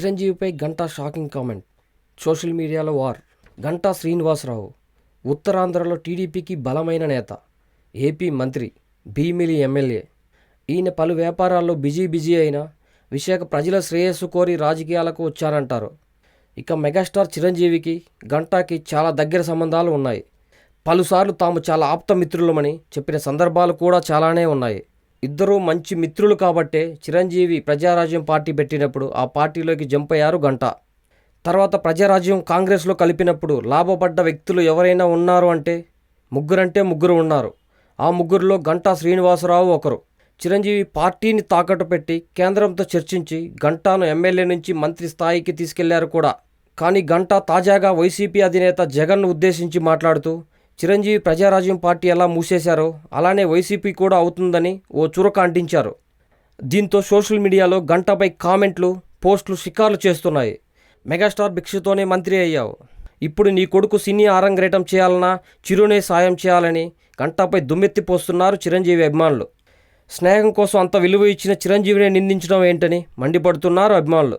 చిరంజీవిపై Ganta shocking comment. Social media war. Ganta Srinivasarao ఉత్తరాంధ్రలో టీడీపీకి బలమైన నేత. ఏపీ మంత్రి భీమిలి ఎమ్మెల్యే. ఈయన పలు వ్యాపారాల్లో బిజీ బిజీ అయినా విశాఖ ప్రజల శ్రేయస్సు కోరి రాజకీయాలకు వచ్చారంటారు ఇక మెగాస్టార్ చిరంజీవికి గంటాకి చాలా దగ్గర సంబంధాలు ఉన్నాయి. పలుసార్లు తాము చాలా ఆప్త మిత్రులమని చెప్పిన సందర్భాలు కూడా చాలానే ఉన్నాయి. ఇద్దరూ మంచి మిత్రులు కాబట్టే చిరంజీవి ప్రజారాజ్యం పార్టీ పెట్టినప్పుడు ఆ పార్టీలోకి జంప్ అయ్యారు గంట. తర్వాత ప్రజారాజ్యం కాంగ్రెస్లో కలిపినప్పుడు లాభపడ్డ వ్యక్తులు ఎవరైనా ఉన్నారు అంటే ముగ్గురంటే ముగ్గురు ఉన్నారు. ఆ ముగ్గురులో గంటా శ్రీనివాసరావు ఒకరు. చిరంజీవి పార్టీని తాకట్టు పెట్టి కేంద్రంతో చర్చించి గంటాను ఎమ్మెల్యే నుంచి మంత్రి స్థాయికి తీసుకెళ్ళారు కూడా. కానీ గంటా తాజాగా వైసీపీ అధినేత జగన్ను ఉద్దేశించి మాట్లాడుతూ చిరంజీవి ప్రజారాజ్యం పార్టీ ఎలా మూసేశారో అలానే వైసీపీ కూడా అవుతుందని ఓ చురక అంటించారు. దీంతో సోషల్ మీడియాలో గంటపై కామెంట్లు పోస్టులు షికార్లు చేస్తున్నాయి. మెగాస్టార్ భిక్షతోనే మంత్రి అయ్యావు. ఇప్పుడు నీ కొడుకు సినీ ఆరంగరేటం చేయాలన్నా చిరునే సాయం చేయాలని గంటపై దుమ్మెత్తి పోస్తున్నారు చిరంజీవి అభిమానులు. స్నేహం కోసం అంత విలువ ఇచ్చిన చిరంజీవిని నిందించడం ఏంటని మండిపడుతున్నారు అభిమానులు.